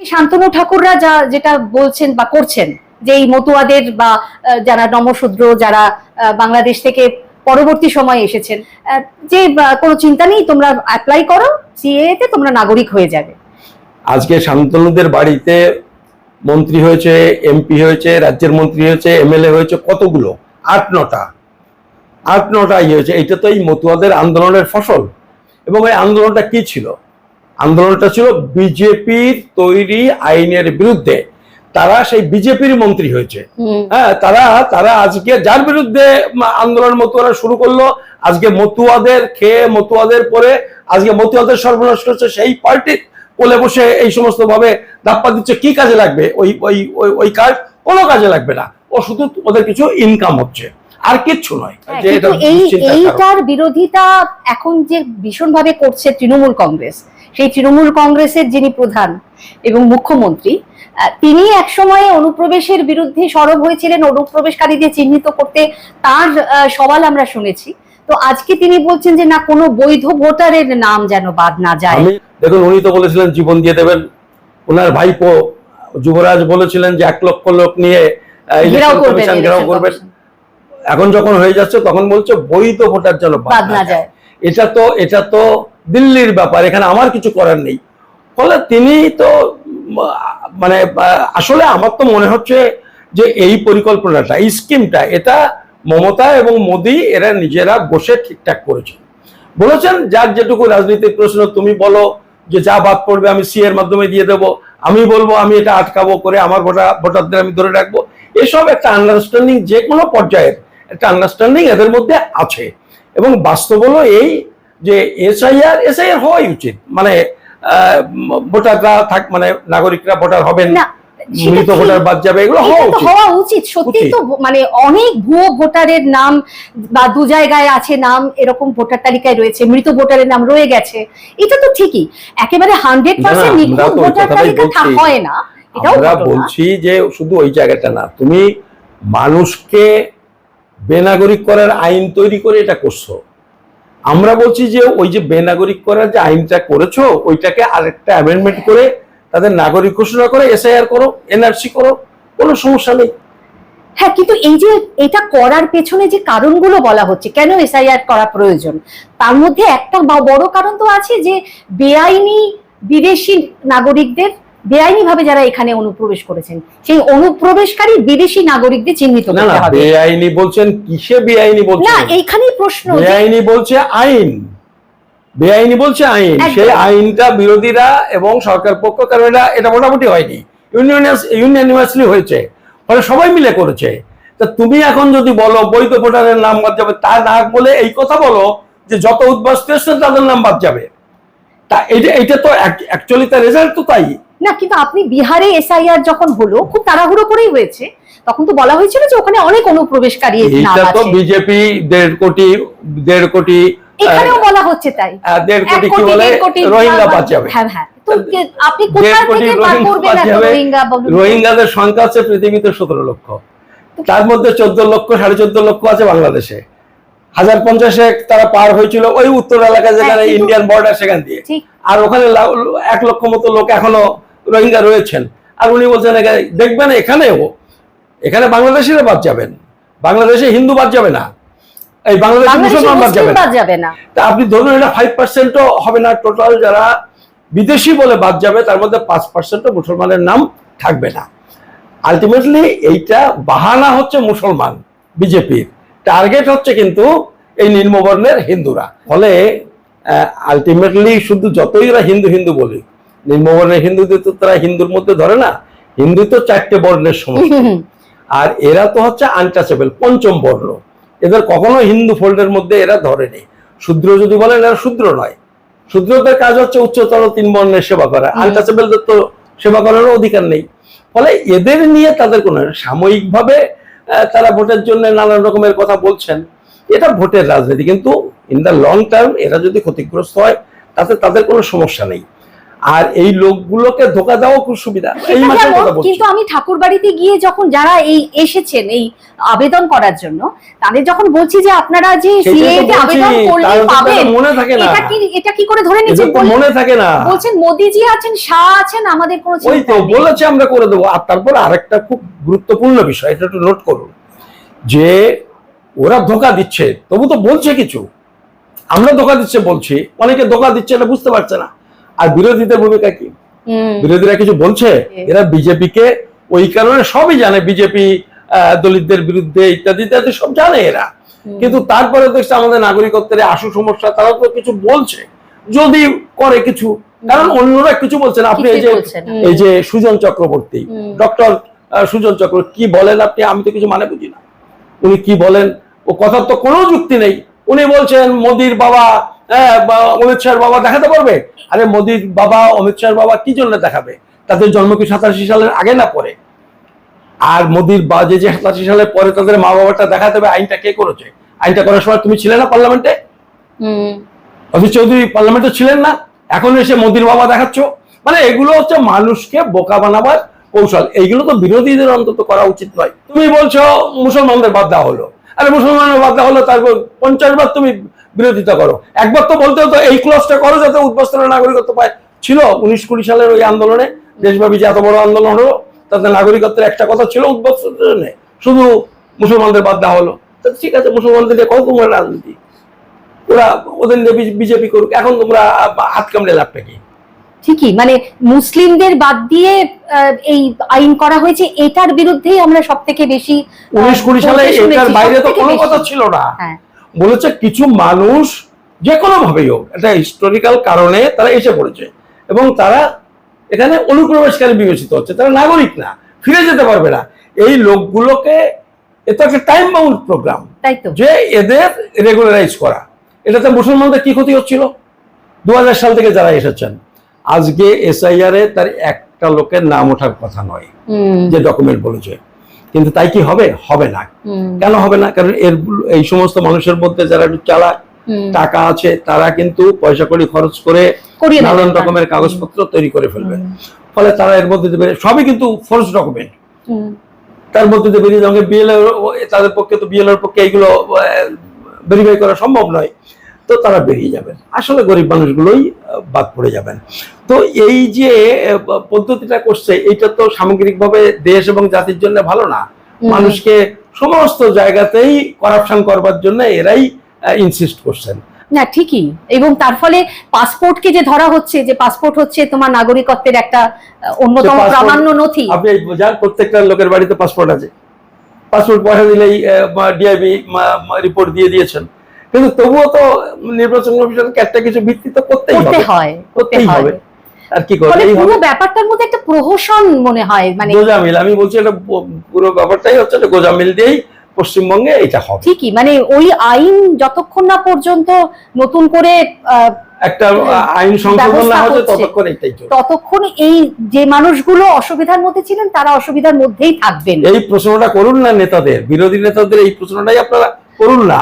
শান্তনু ঠাকুররা যা, যেটা বলছেন বা করছেন, যে এই মতুয়াদের বা যারা নমশূদ্র, যারা বাংলাদেশ থেকে পরবর্তী সময়ে এসেছেন যে কোনো চিন্তা নেই, তোমরা অ্যাপ্লাই করো সিএ তে তোমরা নাগরিক হয়ে যাবে। আজকে শান্তনুদের বাড়িতে মন্ত্রী হয়েছে এমপি হয়েছে, রাজ্যের মন্ত্রী হয়েছে এমএলএ হয়েছে, কতগুলো? আট, নটা। আট, নটা ইয়ে হয়েছে। এটা তো এই মতুয়াদের আন্দোলনের ফসল। এবং এই আন্দোলনটা কি ছিল? আন্দোলনটা ছিল বিজেপির তৈরি আইনের বিরুদ্ধে। তারা সেই বিজেপির মন্ত্রী হয়েছে। হ্যাঁ তারা তারা আজকে যার বিরুদ্ধে আন্দোলন মতুয়ারা শুরু করল আজকে মতুয়াদের খেয়ে মতুয়াদের পরে আজকে মতুয়াদের সর্বনাশ করছে সেই পার্টির কোলে বসে এই সমস্ত ভাবে ধাপ্পা দিচ্ছে। কি কাজে লাগবে? ওই ওই ওই- ওই কাজ কোনো কাজে লাগবে না। ও শুধু ওদের কিছু ইনকাম হচ্ছে। আর কিচ্ছু নয়। হ্যাঁ। এইটার বিরোধিতা এখন যে ভীষণ ভাবে করছে তৃণমূল কংগ্রেস সেই তৃণমূল কংগ্রেসের যিনি প্রধান এবং মুখ্যমন্ত্রী তিনি একসময়ে অনুপ্রবেশের বিরুদ্ধে সরব হয়েছিলেন অনুপ্রবেশকারীদের চিহ্নিত করতে তার সওয়াল আমরা শুনেছি। তো আজকে তিনি বলছেন যে না কোনো বৈধ ভোটারের নাম যেন বাদ না যায়। দেখুন উনি তো বলেছিলেন জীবন দিয়ে দেবেন। ওনার ভাইপো যুবরাজ বলেছিলেন যে এক লক্ষ লোক নিয়ে ঘেরাও করবেন এখন যখন হয়ে যাচ্ছে তখন বলছে বৈধ ভোটার যেন বাদ না যায়। এটা তো এটা তো দিল্লির ব্যাপার, এখানে আমার কিছু করার নেই। ফলে তিনি তো মানে আসলে আমার তো মনে হচ্ছে যে এই পরিকল্পনাটা, এই স্কিমটা, এটা মমতা এবং মোদি, এরা নিজেরা বসে ঠিকঠাক করেছেন বলেছেন, যার যেটুকু রাজনীতির প্রশ্ন, তুমি বলো যে যা বাদ পড়বে আমি সি এর মাধ্যমে দিয়ে দেবো, আমি বলব আমি এটা আটকাবো করে আমার ভোটার ভোটারদের আমি ধরে রাখব। এসব একটা আন্ডারস্ট্যান্ডিং যে কোনো পর্যায়ের, একটা আন্ডারস্ট্যান্ডিং এদের মধ্যে আছে। এবং বাস্তব হলো এই যে এসআইআর এসআইআর হওয়াই উচিত। মানে ভোটাররা থাক মানে নাগরিকরা ভোটার হবেন না মৃত ভোটার বাদ যাবে এগুলো হওয়া উচিত। সত্যি তো মানে অনেক ভুয়ো ভোটারের নাম বা দু জায়গায় আছে নাম এরকম ভোটার তালিকায় রয়েছে মৃত ভোটারের নাম রয়ে গেছে এটা তো ঠিকই। একেবারে হান্ড্রেড পার্সেন্ট নিখুঁত ভোটার তালিকা হয় না আমরা বলছি যে শুধু ওই জায়গাটা না তুমি মানুষকে বেনাগরিক করার আইন তৈরি করে এটা করছ। আমরা বলছি যে ওই যে বেনাগরিক করার যে আইনটা করেছ, ওইটাকে আরেকটা অ্যামেন্ডমেন্ট করে তাদের নাগরিক ঘোষণা করে এসআইআর করো এনআরসি করো, কোনো সমস্যা নেই। হ্যাঁ কিন্তু এই যে এটা করার পেছনে যে কারণগুলো বলা হচ্ছে, কেন এসআইআর করা প্রয়োজন? তার মধ্যে একটা বড় কারণ তো আছে যে বেআইনি বিদেশি নাগরিকদের বেআইনি ভাবে যারা এখানে অনুপ্রবেশ করেছেন সেই অনুপ্রবেশকারী বিদেশি নাগরিকদের চিহ্নিত করতে হবে। বেআইনি বলছেন কিসে বেআইনি বলছেন? না এইখানেই প্রশ্ন বেআইনি বলছে আইন। বেআইনি বলছে আইন। সেই আইনটা বিরোধীরা এবং সরকার পক্ষ কারণ এটা এটা মোটামুটি হয়নি। ইউনিয়নাস ইউনিয়নিভার্সলি হয়েছে। ফলে সবাই মিলে করেছে। তা তুমি এখন যদি বলো বৈধ ভোটারের নাম বাদ যাবে তা না বলে এই কথা বলো যে যত উদ্বাস্ত তাদের নাম বাদ যাবে। তা এটা এটা তো অ্যাকচুয়ালি তার রেজাল্ট তো তাই। না কিন্তু আপনি বিহারে এসআইআর যখন হলো খুব তাড়াহুড়ো করেই হয়েছে। তখন তো বলা হয়েছিল যে ওখানে অনেক অনুপ্রবেশকারী তো বিজেপি দেড় কোটি দেড় কোটি এখানেও বলা হচ্ছে তাই। দেড় কোটি কি বলে? রোহিঙ্গা হ্যাঁ হ্যাঁ। আপনি কোথা থেকে বার করবেন বাদ এত যাবে। রোহিঙ্গা রোহিঙ্গাদের সংখ্যা আছে পৃথিবীতে সতেরো লক্ষ। তার মধ্যে চোদ্দ লক্ষ সাড়ে চোদ্দ লক্ষ আছে বাংলাদেশে। হাজার পঞ্চাশে তারা পার হয়েছিল ওই উত্তর এলাকায় যেখানে হ্যাঁ, ইন্ডিয়ান বর্ডার সেখান দিয়ে। আর ওখানে এক লক্ষ মতো লোক এখনও রোহিঙ্গা রয়েছেন। আর উনি বলছেন দেখবেন এখানেও এখানে বাংলাদেশিরা বাদ যাবেন। বাংলাদেশে হিন্দু বাদ যাবে না। এই বাংলাদেশে মুসলমান বাদ যাবে না। বাদ যাবে না। তা আপনি ধরুন এটা ফাইভ পার্সেন্টও হবে না টোটাল যারা বিদেশি বলে বাদ যাবে তার মধ্যে পাঁচ পার্সেন্টও মুসলমানের নাম থাকবে না। আলটিমেটলি এইটা বাহানা হচ্ছে মুসলমান বিজেপির। টার্গেট হচ্ছে কিন্তু এই নিম্নবর্ণের হিন্দুরা। ফলে আলটিমেটলি শুধু যতই ওরা হিন্দু হিন্দু বলি নিম্নবর্ণের হিন্দুদের তো তারা হিন্দুর মধ্যে ধরে না হিন্দু তো চারটে বর্ণের সমষ্টি। আর এরা তো হচ্ছে আনটাচেবল পঞ্চম বর্ণ। এদের কখনো হিন্দু ফোল্ডের মধ্যে এরা ধরেনি। শূদ্র যদি বলেন এরা শূদ্র নয়। শূদ্রদের কাজ হচ্ছে উচ্চতর তিন বর্ণের সেবা করা। আনটাচেবলদের তো সেবা করারও অধিকার নেই। ফলে এদের নিয়ে তাদের কোনো সাময়িকভাবে তারা ভোটের জন্য নানান রকমের কথা বলছেন। এটা ভোটের রাজনীতি। কিন্তু ইন দ্য লং টার্ম এরা যদি ক্ষতিগ্রস্ত হয় তাতে তাদের কোনো সমস্যা নেই। আর এই লোকগুলোকে ধোকা দেওয়া খুব সুবিধা। এই কিন্তু আমি ঠাকুর বাড়িতে গিয়ে যখন যারা এই এসেছেন এই আবেদন করার জন্য তাদের যখন বলছি যে আপনারা যে সেটাই তো সিএ তে বলছি, আবেদন করলে পাবেন মনে থাকে না। এটা কি এটা কি করে ধরে এদের নিচ্ছেন? তো বল- মনে থাকে না। বলছেন মোদিজি আছেন শাহ আছেন আমাদের কোনো ওই তো বলেছে আমরা করে দেবো। আর তারপর আরেকটা খুব গুরুত্বপূর্ণ বিষয় এটা একটু নোট করুন যে ওরা ধোকা দিচ্ছে। তবু তো বলছে কিছু। আমরা ধোকা দিচ্ছে বলছি অনেকে ধোকা দিচ্ছে এটা বুঝতে পারছে না। আর বিরোধীদের ভূমিকা কি? বিরোধীরা কিছু বলছে. এরা বিজেপিকে ওই কারণে সবই জানে বিজেপি দলিতদের বিরুদ্ধে ইত্যাদি ইত্যাদি সব জানে এরা। কিন্তু তারপরে দেখছে আমাদের নাগরিকত্বের আশু সমস্যা তারা তো কিছু বলছে। যদি করে কিছু কারণ অন্যরা কিছু বলছেন আপনি এই যে এই যে সুজন চক্রবর্তী ডক্টর সুজন চক্র কি বলেন আপনি? আমি তো কিছু মানে বুঝি না। উনি কি বলেন? ও কথার তো কোনো যুক্তি নেই। উনি বলছেন মোদির বাবা অমিত শাহর বাবা দেখাতে পারবে? আরে মোদির বাবা অমিত শাহর বাবা কি জন্য দেখাবে? তাদের জন্ম কি সাতাশি সালের আগে না পরে? আর মোদির বা যে যে সাতাশি সালের পরে তাদের মা বাবাটা দেখাতে হবে আইনটা কে করেছে? আইনটা করার সময় তুমি ছিলে না পার্লামেন্টে? অফিস চৌধুরী পার্লামেন্টে ছিলেন না? এখন এসে মোদির বাবা দেখাচ্ছ? মানে এগুলো হচ্ছে মানুষকে বোকা বানাবার কৌশল। এইগুলো তো বিরোধীদের অন্তত করা উচিত নয়। তুমি বলছো মুসলমানদের বাদ দেওয়া হলো। আরে মুসলমানের বাদ দেওয়া হলো তারপর পঞ্চাশ বার তুমি বিরোধিতা করো। একবার তো বলতে হতো এই ক্লসটা করো যাতে উদ্বাস্তুরা নাগরিকত্ব পায়। ছিল উনিশ কুড়ি সালের ওই আন্দোলনে দেশব্যাপী যে এত বড় আন্দোলন হলো তাতে নাগরিকত্বের একটা কথা ছিল উদ্বাস্তুদের জন্য। শুধু মুসলমানদের বাদ দেওয়া হলো। তো ঠিক আছে মুসলমানদের নিয়ে কত তোমার রাজনীতি। ওরা ওদের নিয়ে বিজেপি করুক। এখন তোমরা হাত কামড়ে লাভটা কি? ঠিকই মানে মুসলিমদের বাদ দিয়ে এই আইন করা হয়েছে এটার বিরুদ্ধেই আমরা সব থেকে বেশি উনিশ কুড়ি সালে এটার বাইরে তো কোনো কথা ছিল না। হ্যাঁ। বলেছে কিছু মানুষ যে কোনো ভাবেই হোক একটা হিস্টোরিক্যাল কারণে তারা এসে পড়েছে এবং তারা এখানে অনুপ্রবেশকারী বিবেচিত হচ্ছে তারা নাগরিক না ফিরে যেতে পারবে না। এই লোকগুলোকে এটা একটা টাইম বাউন্ড প্রোগ্রাম যে এদের রেগুলারাইজ করা। এটাতে মুসলমানদের কি ক্ষতি হচ্ছিল? দু হাজার সাল থেকে যারা এসেছেন আজকে এসআইআর এ তার একটা লোকের নাম ওঠার কথা নয় যে ডকুমেন্ট বলেছে। কিন্তু তাই কি হবে? হবে না। কেন হবে না? কারণ এর এই সমস্ত মানুষের মধ্যে যারা একটু চালাক টাকা আছে তারা কিন্তু পয়সা কড়ি খরচ করে নানান রকমের কাগজপত্র তৈরি করে ফেলবে। ফলে তারা এর মধ্যে সবই কিন্তু ফোর্স ডকুমেন্ট তার মধ্যে দিয়ে বেরিয়ে যাবে বিএল তাদের পক্ষে তো বিএল এর পক্ষে এইগুলো ভেরিফাই করা সম্ভব নয়। তো তারা বেরিয়ে যাবেন। আসলে গরিব মানুষগুলোই বাদ পড়ে যাবেন। তো এই যে পদ্ধতিটা করছে এটা তো সামগ্রিকভাবে দেশ এবং জাতির জন্য ভালো না। মানুষকে সমস্ত জায়গাতেই করাপশন করবার জন্য এরাই ইনসিস্ট করছেন। না ঠিকই। এবং তার ফলে পাসপোর্টকে যে ধরা হচ্ছে যে পাসপোর্ট হচ্ছে তোমার নাগরিকত্বের একটা অন্যতম প্রামাণ্য নথি। আপনি যান প্রত্যেকটা লোকের বাড়িতে পাসপোর্ট আছে। পাসপোর্ট পয়সা দিলেই ডিআইবি রিপোর্ট দিয়ে দিয়েছেন। কিন্তু তবুও তো নির্বাচন কমিশনকে একটা কিছু ভিত্তি তো করতেই করতে হবে। হয় করতেই হবে। আর কি ফলে পুরো ব্যাপারটার মধ্যে একটা প্রহসন মনে হয় মানে গোজামিল আমি বলছি এটা পুরো ব্যাপারটাই হচ্ছে গোজামিল দিয়েই পশ্চিমবঙ্গে এটা হবে। ঠিকই মানে ওই আইন যতক্ষণ না পর্যন্ত নতুন করে একটা আইন সংশোধন না হচ্ছে হচ্ছে। ততক্ষণ এটাই চলবে। ততক্ষণ এই যে মানুষগুলো অসুবিধার মধ্যে ছিলেন তারা অসুবিধার মধ্যেই থাকবেন। এই প্রশ্নটা করুন না নেতাদের বিরোধী নেতাদের এই প্রশ্নটাই আপনারা করুন না।